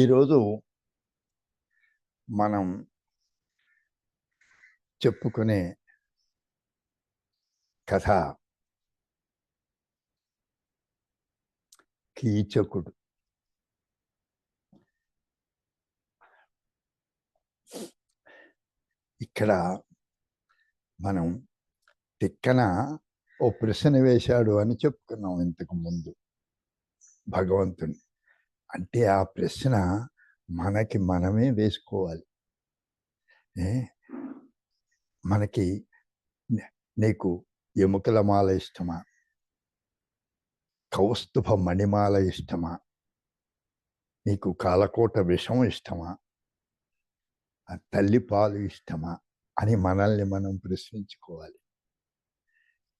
ఈరోజు మనం చెప్పుకునే కథ కీచకుడు. ఇక్కడ మనం తిక్కన ఓ ప్రశ్న వేశాడు అని చెప్పుకున్నాం ఇంతకు ముందు భగవంతుని అంటే ఆ ప్రశ్న మనకి మనమే వేసుకోవాలి. ఏ? మనకి నీకు ఎముకల మాల ఇష్టమా? కౌస్తుభ మణిమాల ఇష్టమా? నీకు కాలకోట విషం ఇష్టమా? తల్లి పాలు ఇష్టమా? అని మనల్ని మనం ప్రశ్నించుకోవాలి.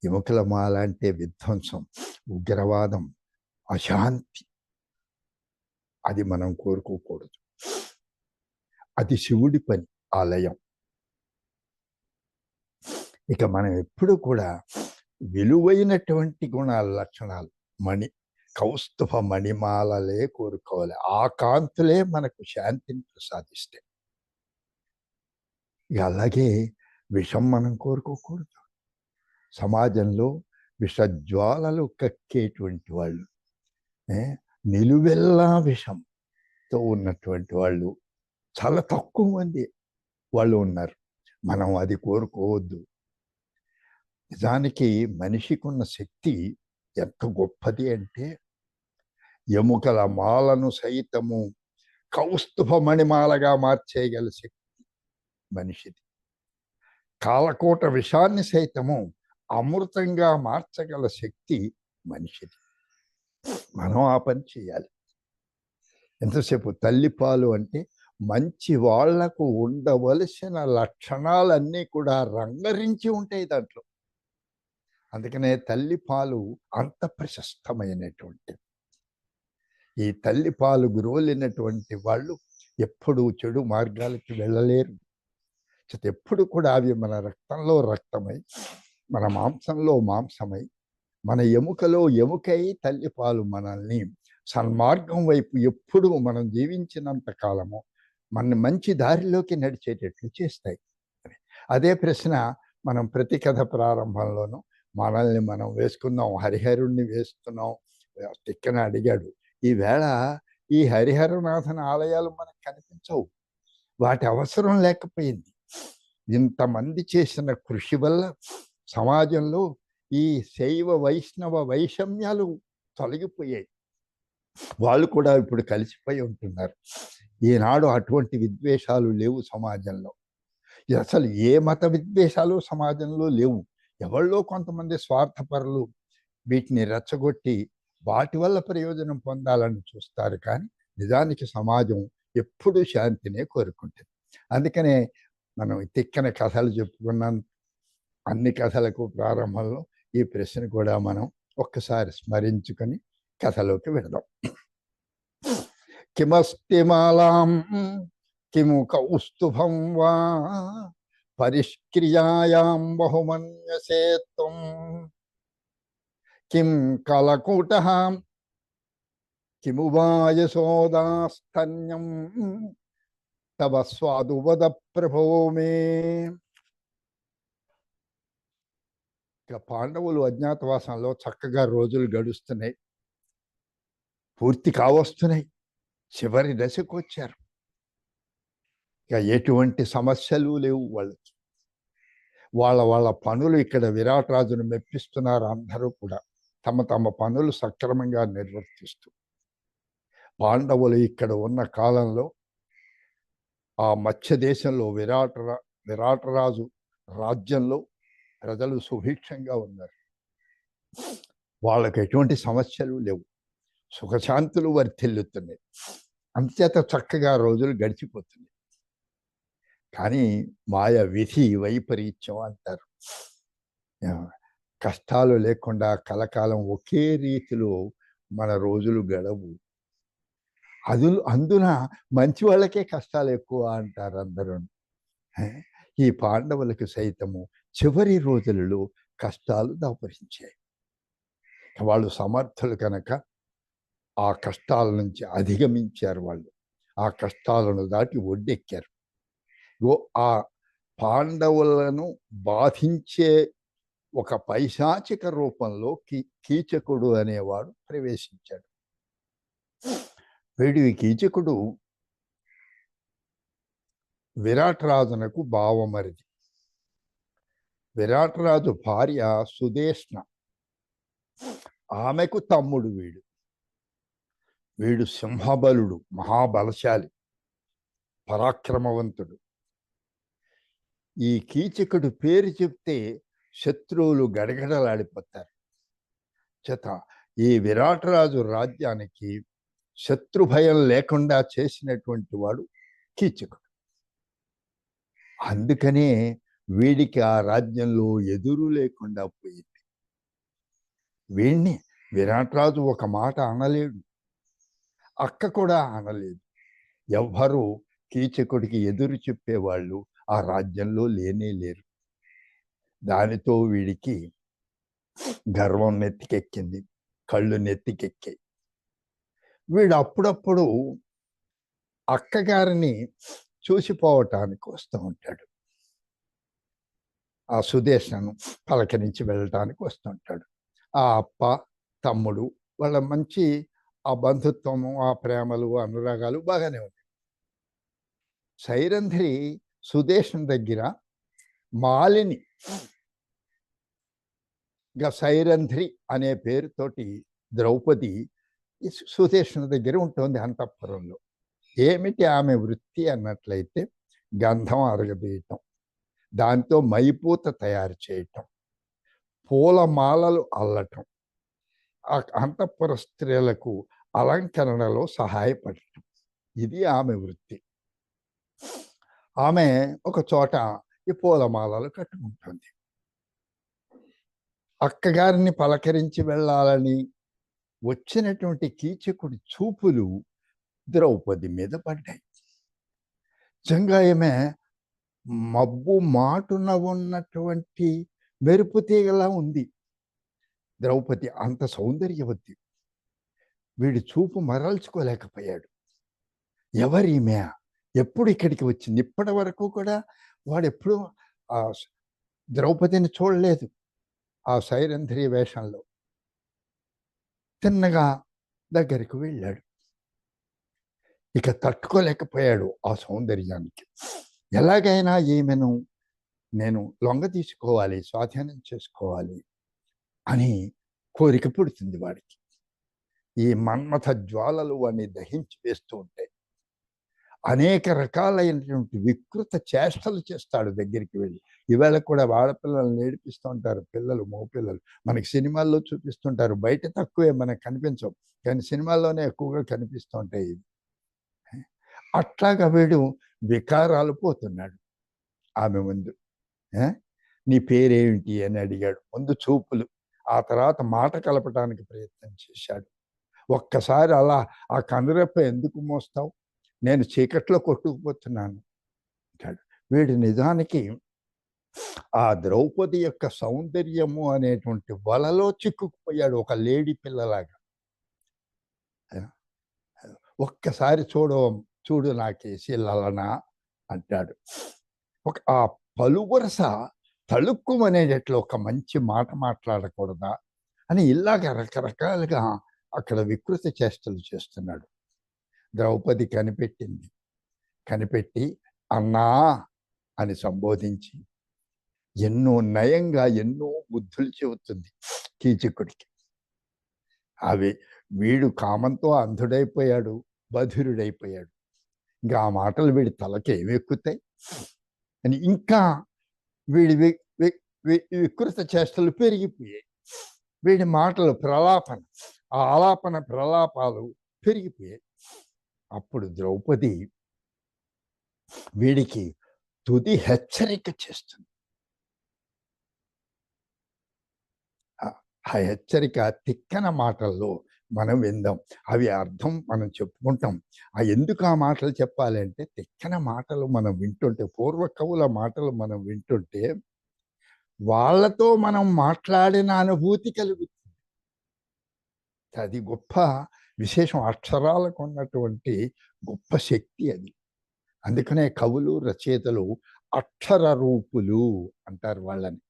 ఎముకల మాల అంటే విధ్వంసం ఉగ్రవాదం అశాంతి. అది మనం కోరుకోకూడదు. అది శివుడి పని ఆలయం. ఇక మనం ఎప్పుడు కూడా విలువైనటువంటి గుణాల లక్షణాలు మణి కౌస్తుభ మణిమాలలే కోరుకోవాలి. ఆ కాంతులే మనకు శాంతిని ప్రసాదిస్తాయి ఇక అలాగే విషం మనం కోరుకోకూడదు. సమాజంలో విషజ్వాలలు కక్కేటువంటి వాళ్ళు నిలువెల్లా విషంతో ఉన్నటువంటి వాళ్ళు చాలా తక్కువ మంది వాళ్ళు ఉన్నారు. మనం అది కోరుకోవద్దు. నిజానికి మనిషికి ఉన్న శక్తి ఎంత గొప్పది అంటే ఎముకల మాలను సైతము కౌస్తుభ మణిమాలగా మార్చేయగల శక్తి మనిషిది. కాలకోట విషాన్ని సైతము అమృతంగా మార్చగల శక్తి మనిషిది. మనం ఆ పని చేయాలి. ఎంతసేపు తల్లిపాలు అంటే మంచి వాళ్ళకు ఉండవలసిన లక్షణాలన్నీ కూడా రంగరించి ఉంటాయి దాంట్లో. అందుకనే తల్లిపాలు అంత ప్రశస్తమైనటువంటి. ఈ తల్లిపాలు పాలు వాళ్ళు ఎప్పుడూ చెడు మార్గాలకి వెళ్ళలేరు. ఎప్పుడు కూడా అవి మన రక్తంలో రక్తమై మన మాంసంలో మాంసమై మన ఎముకలో ఎముకై తల్లిపాలు మనల్ని సన్మార్గం వైపు ఎప్పుడు మనం జీవించినంత కాలము మన మంచి దారిలోకి నడిచేటట్లు చేస్తాయి. అదే ప్రశ్న మనం ప్రతి కథ ప్రారంభంలోనూ మనల్ని మనం వేసుకుందాం హరిహరుణ్ణి వేస్తున్నాం తిక్కన అడిగాడు. ఈవేళ ఈ హరిహరనాథన ఆలయాలు మనకు కనిపించవు. వాటి అవసరం లేకపోయింది. ఇంతమంది చేసిన కృషి వల్ల సమాజంలో ఈ శైవ వైష్ణవ వైషమ్యాలు తొలగిపోయాయి. వాళ్ళు కూడా ఇప్పుడు కలిసిపోయి ఉంటున్నారు. ఈనాడు అటువంటి విద్వేషాలు లేవు సమాజంలో. అసలు ఏ మత విద్వేషాలు సమాజంలో లేవు. ఎవళ్ళో కొంతమంది స్వార్థపరులు వీటిని రెచ్చగొట్టి వాటి వల్ల ప్రయోజనం పొందాలని చూస్తారు. కానీ నిజానికి సమాజం ఎప్పుడూ శాంతినే కోరుకుంటుంది. అందుకనే మనం తిక్కన కథలు చెప్పుకున్నాం. అన్ని కథలకు ప్రారంభంలో ఈ ప్రశ్న కూడా మనం ఒక్కసారి స్మరించుకొని కథలోకి వెళదాం. కిమస్తిమాలాం కిము కౌస్తుభం వా పరిష్క్రియాయాం బహుమన్యసేత్వం. కిం కలకూట కిము వాయసోదాస్తన్యం తవ స్వాదువద ప్రభో మే ఇక పాండవులు అజ్ఞాతవాసంలో చక్కగా రోజులు గడుస్తున్నాయి. పూర్తి కావస్తున్నాయి. చివరి దశకు వచ్చారు. ఇక ఎటువంటి సమస్యలు లేవు వాళ్ళకి. వాళ్ళ వాళ్ళ పనులు ఇక్కడ విరాట్ రాజును మెప్పిస్తున్నారు అందరూ కూడా. తమ తమ పనులు సక్రమంగా నిర్వర్తిస్తూ. పాండవులు ఇక్కడ ఉన్న కాలంలో ఆ మత్స్య దేశంలో విరాటరా విరాటరాజు రాజ్యంలో ప్రజలు సుభిక్షంగా ఉన్నారు. వాళ్ళకి ఎటువంటి సమస్యలు లేవు. సుఖశాంతులు వర్ధిల్లుతున్నాయి. అంతేత చక్కగా రోజులు గడిచిపోతున్నాయి. కానీ మాయ విధి వైపరీత్యం అంటారు. కష్టాలు లేకుండా కలకాలం ఒకే రీతిలో మన రోజులు గడవు. అది అందున మంచి వాళ్ళకే కష్టాలు ఎక్కువ అంటారు అందరూ ఈ పాండవులకు సైతము చివరి రోజులలో కష్టాలు దాపరించాయి. వాళ్ళు సమర్థులు కనుక ఆ కష్టాల నుంచి అధిగమించారు వాళ్ళు. ఆ కష్టాలను దాటి ఒడ్డెక్కారు. ఆ పాండవులను బాధించే ఒక పైశాచిక రూపంలో కీ కీచకుడు అనేవాడు ప్రవేశించాడు. వీడి కీచకుడు విరాట్ రాజునకు భావమరిది. విరాటరాజు భార్య సుదేష్ణ ఆమెకు తమ్ముడు వీడు. వీడు సింహబలుడు మహాబలశాలి పరాక్రమవంతుడు. ఈ కీచకుడు పేరు చెప్తే శత్రువులు గడగడలాడిపోతారు. చేత ఈ విరాటరాజు రాజ్యానికి శత్రు భయం లేకుండా చేసినటువంటి వాడు కీచకుడు. అందుకనే వీడికి ఆ రాజ్యంలో ఎదురు లేకుండా పోయింది. వీణ్ణి విరాట్రాజు ఒక మాట అనలేడు. అక్క కూడా అనలేదు. ఎవ్వరూ కీచకుడికి ఎదురు చెప్పేవాళ్ళు ఆ రాజ్యంలో లేనే లేరు. దానితో వీడికి గర్వం నెత్తికెక్కింది. కళ్ళు నెత్తికెక్కాయి. వీడు అప్పుడప్పుడు అక్కగారిని చూసిపోవటానికి వస్తూ ఉంటాడు. ఆ సుదేశను పలకరించి వెళ్ళటానికి వస్తుంటాడు. ఆ అప్ప తమ్ముడు వాళ్ళ మంచి ఆ బంధుత్వము ఆ ప్రేమలు అనురాగాలు బాగానే ఉన్నాయి. సైరంధ్రి సుదేశం దగ్గర మాలిని ఇంకా సైరంధ్రి అనే పేరుతోటి ద్రౌపది సుదేశం దగ్గర ఉంటుంది అంతఃపురంలో. ఏమిటి ఆమె వృత్తి అన్నట్లయితే గంధం అరగదీయటం దాంతో మైపూత తయారు చేయటం పూలమాలలు అల్లటం ఆ అంతఃపుర స్త్రీలకు అలంకరణలో సహాయపడటం. ఇది ఆమె వృత్తి. ఆమె ఒక చోట ఈ పూలమాలలు కట్టుకుంటుంది. అక్కగారిని పలకరించి వెళ్ళాలని వచ్చినటువంటి కీచకుడి చూపులు ద్రౌపది మీద పడ్డాయి. నిజంగా మబ్బు మాటున ఉన్నటువంటి మెరుపు తీగలా ఉంది. ద్రౌపది అంత సౌందర్యవతి వీడి చూపు మరల్చుకోలేకపోయాడు. ఎవరీమె ఎప్పుడు ఇక్కడికి వచ్చింది? ఇప్పటి వరకు కూడా వాడు ఎప్పుడు ఆ ద్రౌపదిని చూడలేదు ఆ సైరంధ్రి వేషంలో. తిన్నగా దగ్గరికి వెళ్ళాడు. ఇక తట్టుకోలేకపోయాడు ఆ సౌందర్యానికి. ఎలాగైనా ఈమెను నేను లొంగ తీసుకోవాలి స్వాధీనం చేసుకోవాలి అని కోరిక పుడుతుంది వాడికి. ఈ మన్మథ జ్వాలలు వాడిని దహించి వేస్తూ ఉంటాయి అనేక రకాలైనటువంటి వికృత చేష్టలు చేస్తాడు దగ్గరికి వెళ్ళి. ఈవేళ కూడా ఆడపిల్లల్ని నేర్పిస్తూ ఉంటారు పిల్లలు మగపిల్లలు. మనకి సినిమాల్లో చూపిస్తుంటారు బయట తక్కువే మనకు కనిపించవు. కానీ సినిమాల్లోనే ఎక్కువగా కనిపిస్తూ ఉంటాయి అట్లాగా వీడు వికారాలు పోతున్నాడు. ఆమె ముందు నీ పేరేమిటి అని అడిగాడు. ముందు చూపులు ఆ తర్వాత మాట కలపడానికి ప్రయత్నం చేశాడు. ఒక్కసారి అలా ఆ కందరెప్ప ఎందుకు మోస్తావు? నేను చీకట్లో కొట్టుకుపోతున్నాను. అంటాడు. వీడు నిజానికి ఆ ద్రౌపది యొక్క సౌందర్యము అనేటువంటి వలలో చిక్కుకుపోయాడు ఒక లేడీ పిల్లలాగా. ఒక్కసారి చూడవం చూడు నాకేసి లలనా అంటాడు. ఒక ఆ పలువరస తళుక్కుమనేటట్లు ఒక మంచి మాట మాట్లాడకూడదా అని ఇలాగ రకరకాలుగా అక్కడ వికృత చేష్టలు చేస్తున్నాడు. ద్రౌపది కనిపెట్టింది. కనిపెట్టి అన్నా అని సంబోధించి ఎన్నో నయంగా ఎన్నో బుద్ధులు చెబుతుంది కీచకుడికి. అవి వీడు కామంతో అంధుడైపోయాడు బధిరుడైపోయాడు. ఇంకా ఆ మాటలు వీడి తలకి ఏమెక్కుతాయి అని ఇంకా వీడి వి- వికృత చేష్టలు పెరిగిపోయాయి. వీడి మాటలు ప్రలాపన ఆ ఆలాపన ప్రలాపాలు పెరిగిపోయాయి. అప్పుడు ద్రౌపది వీడికి తుది హెచ్చరిక చేస్తుంది. ఆ హెచ్చరిక తిక్కన మాటల్లో మనం విందాం. అవి అర్థం మనం చెప్పుకుంటాం. ఆ ఎందుకు ఆ మాటలు చెప్పాలంటే తెచ్చిన మాటలు మనం వింటుంటే పూర్వ కవుల మాటలు మనం వింటుంటే వాళ్ళతో మనం మాట్లాడిన అనుభూతి కలుగుతుంది. అది గొప్ప విశేషం. అక్షరాలకు ఉన్నటువంటి గొప్ప శక్తి అది. అందుకనే కవులు రచయితలు అక్షర రూపులు అంటారు వాళ్ళని.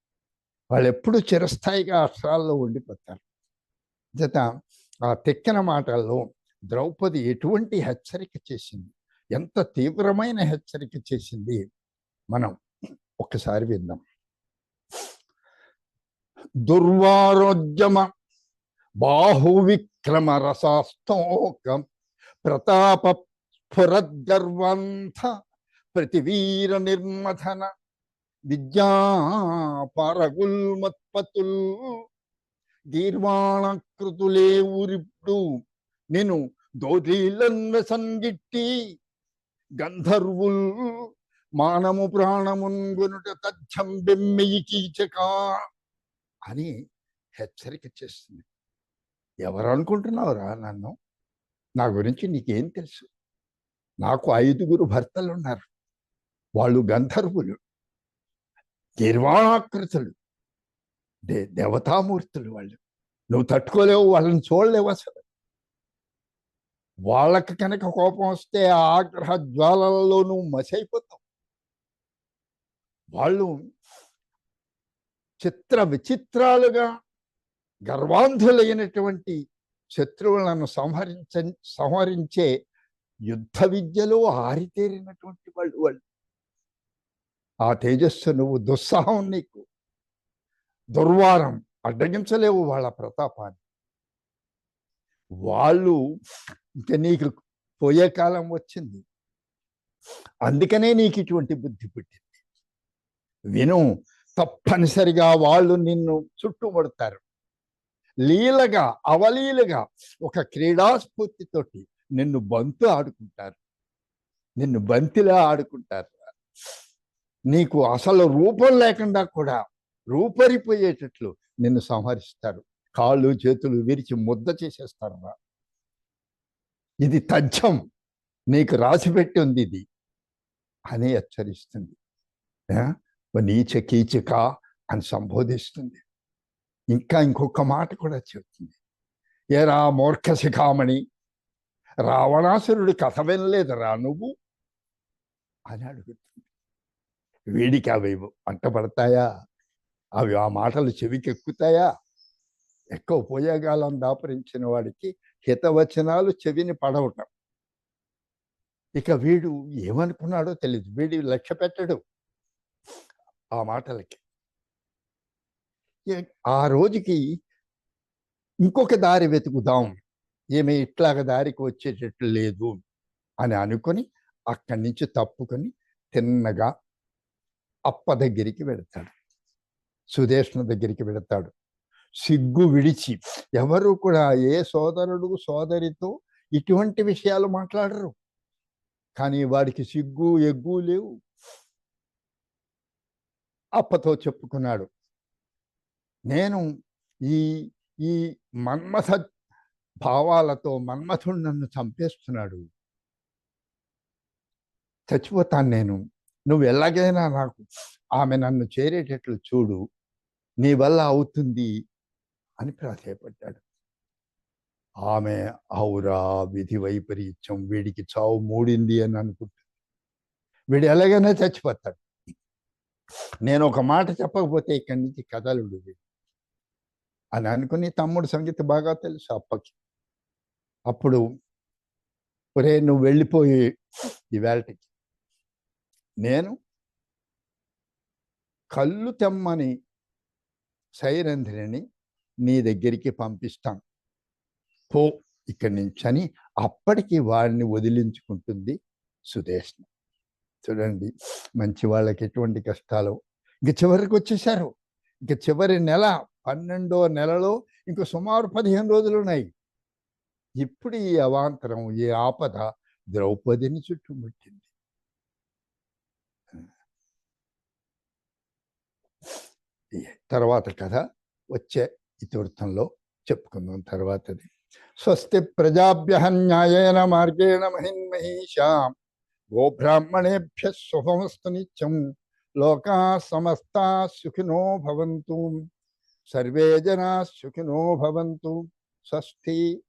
వాళ్ళు ఎప్పుడు చిరస్థాయిగా అక్షరాల్లో ఉండిపోతారు. జత ఆ తెక్కిన మాటల్లో ద్రౌపది ఎటువంటి హెచ్చరిక చేసింది? ఎంత తీవ్రమైన హెచ్చరిక చేసింది? మనం ఒక్కసారి విందాం. దుర్వారోద్యమ బాహువిక్రమ రసాస్తోకం ప్రతాప స్ఫురద్గర్వంథ ప్రతివీర నిర్మథన విద్యా పారగుల్మత్పతుల్ ఊరిప్పుడు నేను దోరీలన్న సంగిట్టి గంధర్వుల్ మానము ప్రాణమున్గొనుట తథ్యం బెమ్మెయి కీచక అని హెచ్చరిక చేస్తుంది. ఎవరు అనుకుంటున్నావురా నన్ను? నా గురించి నీకేం తెలుసు? నాకు ఐదుగురు భర్తలు ఉన్నారు వాళ్ళు గంధర్వులు. నిర్వాణాకృతులు దే దేవతామూర్తులు వాళ్ళు. నువ్వు తట్టుకోలేవు వాళ్ళని చూడలేవు అసలు. వాళ్ళకి కనుక కోపం వస్తే ఆగ్రహ జ్వాలలలో నువ్వు మసైపోతావు. వాళ్ళు చిత్ర విచిత్రాలుగా గర్వాంధులైనటువంటి శత్రువులను సంహరించ సంహరించే యుద్ధ విద్యలో ఆరితేరినటువంటి వాళ్ళు వాళ్ళు. ఆ తేజస్సు నువ్వు దుస్సాహం నీకు. దుర్వారం అడ్డగించలేవు వాళ్ళ ప్రతాపాన్ని. వాళ్ళు ఇంక నీకు పోయే కాలం వచ్చింది. అందుకనే నీకు ఇటువంటి బుద్ధి పుట్టింది. విను తప్పనిసరిగా వాళ్ళు నిన్ను చుట్టుముడతారు. లీలగా అవలీలగా ఒక క్రీడాస్ఫూర్తితోటి నిన్ను బంతు ఆడుకుంటారు. నిన్ను బంతిలా ఆడుకుంటారు. నీకు అసలు రూపం లేకుండా కూడా రూపరిపోయేటట్లు నిన్ను సంహరిస్తారు. కాళ్ళు చేతులు విరిచి ముద్ద చేసేస్తారు రా. ఇది తథ్యం. నీకు రాసిపెట్టి ఉంది ఇది. అని హెచ్చరిస్తుంది. ఆ? నీచ కీచక అని సంబోధిస్తుంది. ఇంకా ఇంకొక మాట కూడా చెబుతుంది ఏరా మూర్ఖ శిఖామణి రావణాసురుడి కథ వినలేదురా నువ్వు? అని అడుగుతుంది. వీడికి అవి అంటపడతాయా? అవి ఆ మాటలు చెవికి ఎక్కుతాయా ఎక్కువ పోయేగాలం దాపరించిన వాడికి హితవచనాలు చెవిని పడవటం ఇక వీడు ఏమనుకున్నాడో తెలియదు వీడి లక్ష్య పెట్టడు ఆ మాటలకి. ఆ రోజుకి ఇంకొక దారి వెతుకుదాం. ఏమి ఇట్లాగ దారికి వచ్చేటట్లు లేదు అని అనుకొని అక్కడి నుంచి తప్పుకొని తిన్నగా అప్ప దగ్గరికి వెడతాడు. సుదేష్ణ దగ్గరికి వెళతాడు. సిగ్గు విడిచి. ఎవరు కూడా ఏ సోదరుడు సోదరితో ఇటువంటి విషయాలు మాట్లాడరు. కానీ వాడికి సిగ్గు ఎగ్గు లేవు. అప్పతో చెప్పుకున్నాడు. నేను ఈ ఈ మన్మథ భావాలతో మన్మథుడు నన్ను చంపేస్తున్నాడు. చచ్చిపోతాను నేను. నువ్వు ఎలాగైనా నాకు ఆమె నన్ను చేరేటట్లు చూడు. నీ వల్ల అవుతుంది అని ప్రాధాయపడ్డాడు. ఆమె ఔరా విధి వైపరీత్యం వీడికి చావు మూడింది అని అనుకుంటుంది. వీడు ఎలాగైనా చచ్చిపోతాడు. నేను ఒక మాట చెప్పకపోతే ఇక్కడి నుంచి కథలుడు వీడు అని అనుకుని తమ్ముడు సంగీత బాగా తెలుసు అప్పకి. అప్పుడు ఒరే నువ్వు వెళ్ళిపోయి ఇవాళకి నేను కళ్ళు తెమ్మని సైరంధ్రిని నీ దగ్గరికి పంపిస్తాం. పో ఇక్కడి నుంచి అని అప్పటికి వాడిని వదిలించుకుంటుంది సుదేష్ణ చూడండి మంచి వాళ్ళకి ఎటువంటి కష్టాలు. ఇంక చివరికి వచ్చేసారు ఇంక చివరి నెల పన్నెండో నెలలో ఇంక సుమారు పదిహేను రోజులు ఉన్నాయి ఇప్పుడు ఈ అవాంతరం ఈ ఆపద ద్రౌపదిని చుట్టుముట్టింది. తర్వాత కథ వచ్చే ఇతివృత్తంలో చెప్పుకుందాం తర్వాతది. స్వస్తి ప్రజాభ్య న్యాయేన మార్గేణ మహిన్మహీషా గోబ్రాహ్మణేభ్య శుభమస్తు నిత్యం లోకా సమస్తా సుఖినో భవంతు. సర్వే జనా సుఖినో భవంతు. స్వస్తి